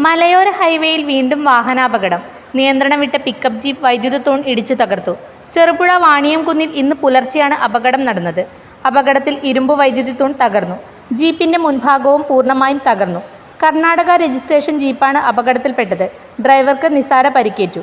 മലയോര ഹൈവേയിൽ വീണ്ടും വാഹനാപകടം. നിയന്ത്രണം വിട്ട പിക്കപ്പ് ജീപ്പ് വൈദ്യുത തൂൺ ഇടിച്ചു തകർത്തു. ചെറുപുഴ വാണിയംകുന്നിൽ ഇന്ന് പുലർച്ചെയാണ് അപകടം നടന്നത്. അപകടത്തിൽ ഇരുമ്പ് വൈദ്യുതി തൂൺ തകർന്നു. ജീപ്പിന്റെ മുൻഭാഗവും പൂർണമായും തകർന്നു. കർണാടക രജിസ്ട്രേഷൻ ജീപ്പാണ് അപകടത്തിൽപ്പെട്ടത്. ഡ്രൈവർക്ക് നിസാര പരിക്കേറ്റു.